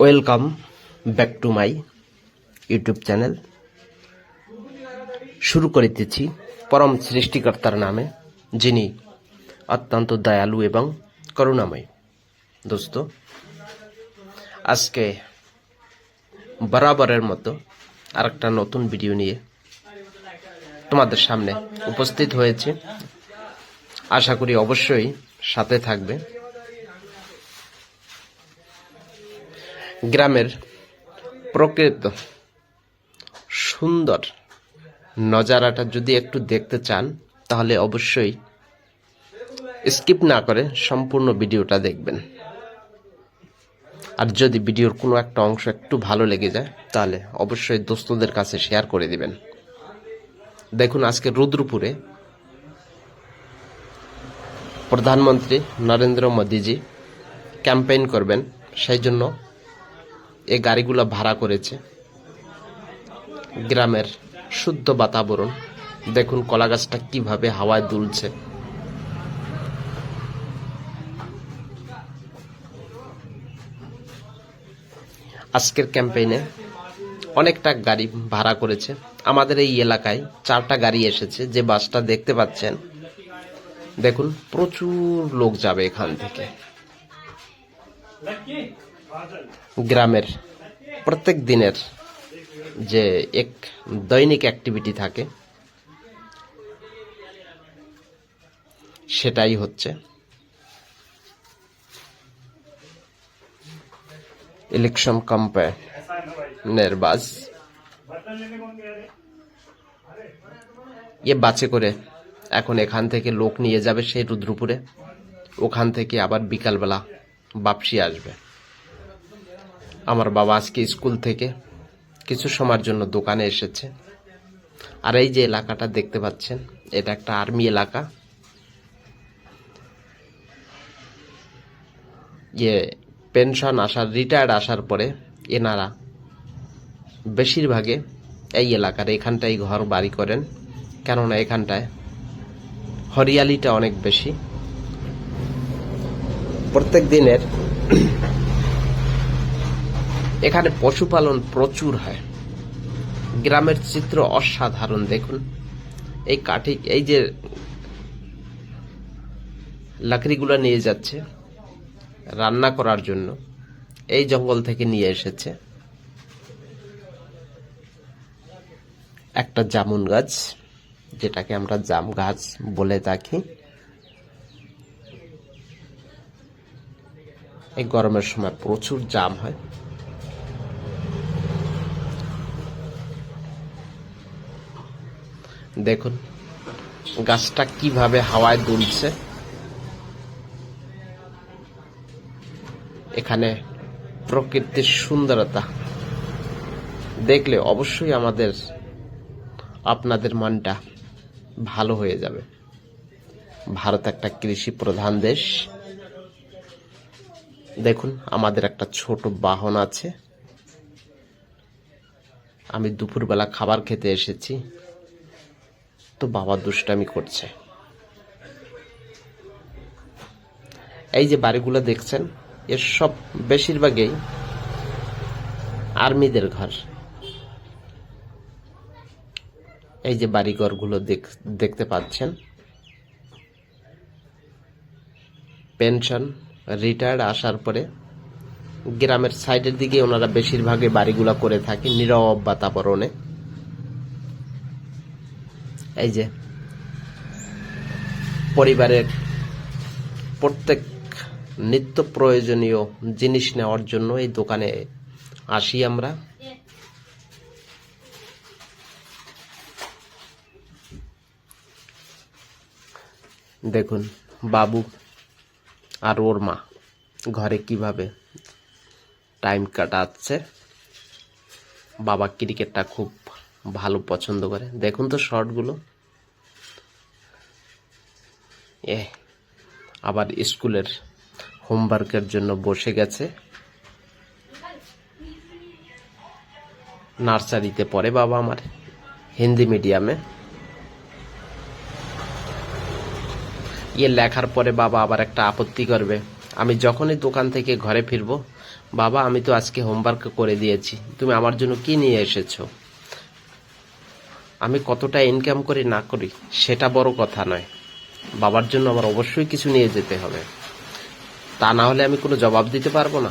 Welcome back to my YouTube channel. শুরু করিতেছি পরম সৃষ্টিকর্তার নামে, যিনি অত্যন্ত দয়ালু এবং করুণাময়। দোস্ত, আজকে বরাবরের মতো আরেকটা নতুন ভিডিও নিয়ে তোমাদের সামনে উপস্থিত হয়েছে। আশা করি অবশ্যই সাথে থাকবে। গ্রামের প্রকৃত সুন্দর নজারাটা যদি একটু দেখতে চান, তাহলে অবশ্যই স্কিপ না করে সম্পূর্ণ ভিডিওটা দেখবেন। আর যদি ভিডিওর কোনো একটা অংশ একটু ভালো লেগে যায়, তাহলে অবশ্যই দোস্তদের কাছে শেয়ার করে দিবেন। দেখুন, আজকে রুদ্রপুরে প্রধানমন্ত্রী নরেন্দ্র মোদীজি ক্যাম্পেইন করবেন, সেই জন্য এই গাড়িগুলো ভাড়া করেছে। গ্রামের শুদ্ধ বাতাবরণ। দেখুন কলা গাছটা কীভাবে হাওয়ায় দুলছে। আজকের ক্যাম্পেইনে অনেকটা গাড়ি ভাড়া করেছে। আমাদের এই এলাকায় চারটা গাড়ি এসেছে, যে বাসটা দেখতে পাচ্ছেন। দেখুন, প্রচুর লোক যাবে এখান থেকে। গ্রামের প্রত্যেক দিনের যে এক দৈনিক অ্যাক্টিভিটি থাকে, সেটাই হচ্ছে ইলেকশন কম্পেনের বাস ইয়ে বাসে করে এখন এখান থেকে লোক নিয়ে যাবে সেই রুদ্রপুরে, ওখান থেকে আবার বিকালবেলা বাপসি আসবে। আমার বাবা আজকে স্কুল থেকে কিছু সময়ের জন্য দোকানে এসেছে। আর এই যে এলাকাটা দেখতে পাচ্ছেন, এটা একটা আর্মি এলাকা। ইয়ে পেনশন আসার, রিটায়ার্ড আসার পরে এনারা বেশিরভাগে এই এলাকার এখানটাই ঘর বাড়ি করেন। কেননা এখানটায় হরিয়ালিটা অনেক বেশি। প্রত্যেক দিনের এখানে পশুপালন প্রচুর হয়। গ্রামের চিত্র অসাধারণ, দেখুন। এই কাঠি, এই যে লাকড়িগুলো নিয়ে যাচ্ছে, রান্না করার জন্য, এই জঙ্গল থেকে নিয়ে এসেছে। একটা জামুন গাছ, যেটাকে আমরা জাম গাছ বলে থাকি। এই গরমের সময় প্রচুর জাম হয়। দেখুন, গাছটা কীভাবে হাওয়ায় দুলছে। এখানে প্রকৃতির সুন্দরতা। দেখলে অবশ্যই আমাদের, আপনাদের মনটা ভালো হয়ে যাবে। ভারত একটা কৃষি প্রধান দেশ। দেখুন, আমাদের একটা ছোট বাহন আছে। আমি দুপুরবেলা খাবার খেতে এসেছি। তো বাবা দুষ্টামি করছে। এই যে বাড়িগুলো দেখছেন, এর সব বেশিরভাগই আর্মিদের ঘর। এই যে বাড়িঘরগুলো দেখ- দেখতে পাচ্ছেন। পেনশন রিটায়ার্ড আসার পরে গ্রামের সাইডের দিকে ওনারা বেশিরভাগই বাড়িগুলো করে থাকে নীরব বাতাবরণে। এই যে, পরিবারের প্রত্যেক নিত্য প্রয়োজনীয় জিনিস নেওয়ার জন্য এই দোকানে আসি আমরা। দেখুন, বাবু আর ওর মা ঘরে কীভাবে টাইম কাটাচ্ছে। বাবা ক্রিকেটটা খুব ভালো পছন্দ করে। দেখুন তো শর্টগুলো। এ, আবার স্কুলের হোমওয়ার্কের জন্য বসে গেছে। নার্সারিতে পড়ে বাবা আমার, হিন্দি মিডিয়ামে। ইয়ে লেখার পরে বাবা আবার একটা আপত্তি করবে। আমি যখনই দোকান থেকে ঘরে ফিরবো, বাবা আমি তো আজকে হোমওয়ার্ক করে দিয়েছি, তুমি আমার জন্য কি নিয়ে এসেছ? আমি কতটা ইনকাম করি, না করি, সেটা বড় কথা নয়। বাবার জন্য আমার অবশ্যই কিছু নিয়ে যেতে হবে। তা না হলে আমি কোনো জবাব দিতে পারব না।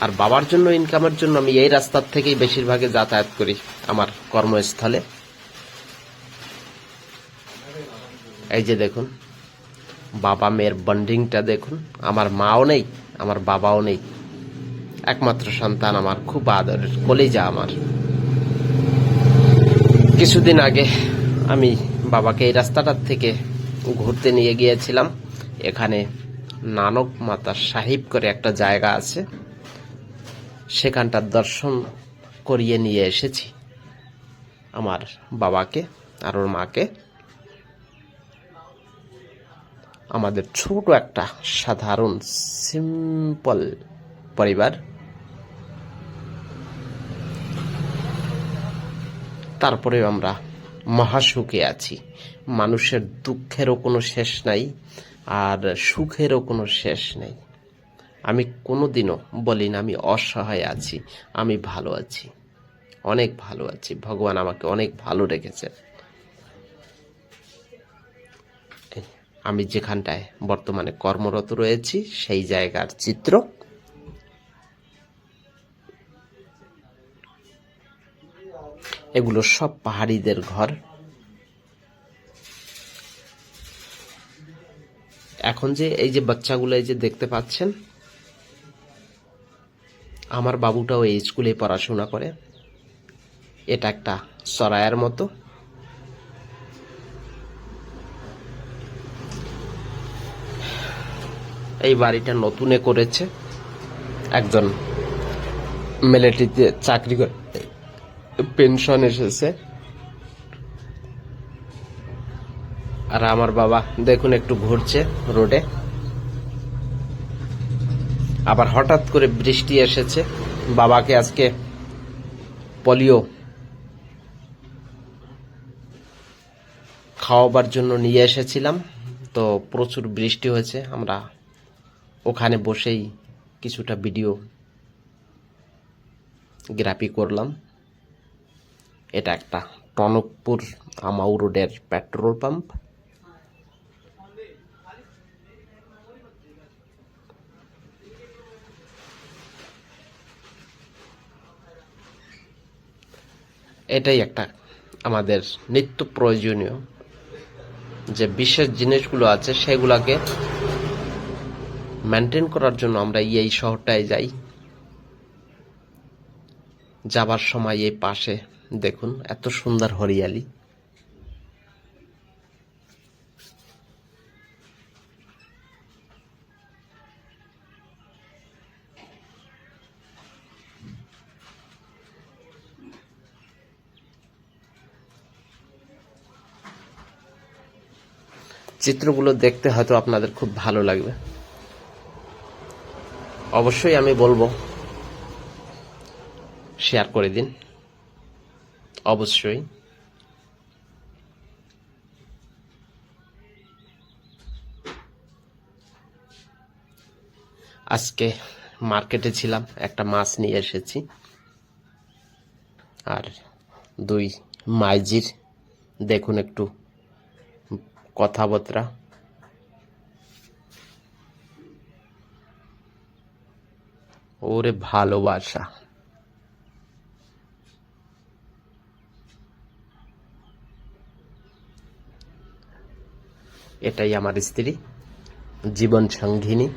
আর বাবার জন্য ইনকামের জন্য আমি এই রাস্তার থেকেই বেশিরভাগে যাতায়াত করি আমার কর্মস্থলে। এই যে দেখুন, বাবা মেয়ের বন্ডিংটা দেখুন। আমার মাও নেই, আমার বাবাও নেই। একমাত্র সন্তান আমার, খুব আদরের কলেজা আমার। কিছুদিন আগে আমি বাবাকে এই রাস্তাটার থেকে ঘুরতে নিয়ে গিয়েছিলাম। এখানে নানক মাতা সাহিব করে একটা জায়গা আছে। সেখানটার দর্শন করিয়ে নিয়ে এসেছি আমার বাবাকে আর ওর মাকে। আমাদের ছোট একটা সাধারণ সিম্পল পরিবার। তারপরেও আমরা মহাসুখে আছি। মানুষের দুঃখেরও কোনো শেষ নাই, আর সুখেরও কোনো শেষ নেই। আমি কোনো দিনও বলি না, আমি অসহায় আছি, আমি ভালো আছি, অনেক ভালো আছি। ভগবান আমাকে অনেক ভালো রেখেছে। আমি যেখানটায় বর্তমানে কর্মরত রয়েছি, সেই জায়গার চিত্র। এগুলো সব পাহাড়িদের ঘর। এখন যে এই যে বাচ্চাগুলো এই যে দেখতে পাচ্ছেন, আমার বাবুটাও এই স্কুলে পড়াশোনা করে। এটা একটা সরায়ের মতো। এই বাড়িটা নতুনে করেছে একজন মিলিটারিতে চাকরি করে পেনশন এসেছে। আর আমার বাবা, দেখুন একটু ঘুরছে রোডে। আবার হঠাৎ করে বৃষ্টি এসেছে। বাবাকে আজকে পোলিও খাওয়াবার জন্য নিয়ে এসেছিলাম। তো প্রচুর বৃষ্টি হয়েছে। আমরা ওখানে বসেই কিছুটা ভিডিও গ্রাফি করলাম। এটা একটা টনকপুর আমাউ রোডের পেট্রোল পাম্প। এটাই একটা আমাদের নিত্য প্রয়োজনীয় যে বিশেষ জিনিসগুলো আছে, সেগুলোকে মেনটেন করার জন্য আমরা এই শহরটায় যাই। যাবার সময় এই পাশে দেখুন, এত সুন্দর হরিয়ালি। চিত্রগুলো দেখতে হয়তো আপনাদের খুব ভালো লাগবে। অবশ্যই আমি বলব শেয়ার করে দিন। অবশ্যই। আজকে মার্কেটে ছিলাম, একটা মাছ নিয়ে এসেছি। আর দুই মাইজির, দেখুন একটু কথাবার্তা। ওরে ভালোবাসা। এটাই আমার স্ত্রী জীবন সঙ্গিনী।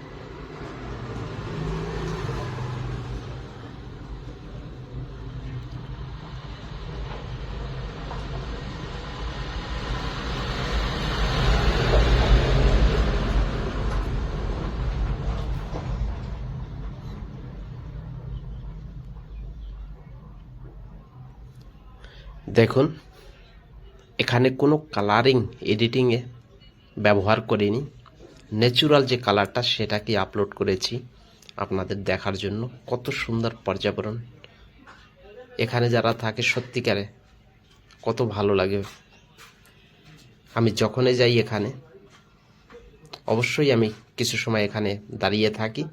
দেখুন এখানে কোনো কালারিং এডিটিংয়ে ব্যবহার করিনি। ন্যাচুরাল যে কালারটা সেটাকে আপলোড করেছি আপনাদের দেখার জন্য। কত সুন্দর পর্যাবরণ। এখানে যারা থাকে, সত্যিকারে কত ভালো লাগে। আমি যখনই যাই এখানে, অবশ্যই আমি কিছু সময় এখানে দাঁড়িয়ে থাকি।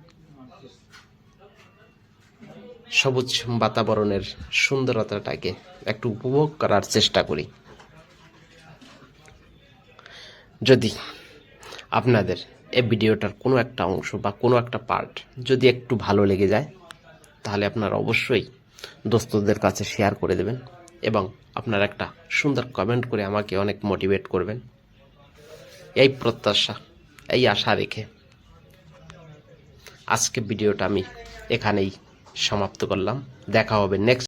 সবুজ বাতাবরণের সুন্দরতাটাকে একটু উপভোগ করার চেষ্টা করি। যদি আপনাদের এই ভিডিওটার কোনো একটা অংশ বা কোনো একটা পার্ট যদি একটু ভালো লেগে যায়, তাহলে আপনারা অবশ্যই দোস্তদের কাছে শেয়ার করে দেবেন এবং আপনারা একটা সুন্দর কমেন্ট করে আমাকে অনেক মোটিভেট করবেন। এই প্রত্যাশা, এই আশা রেখে আজকে ভিডিওটা আমি এখানেই সমাপ্ত করলাম। দেখা হবে নেক্সট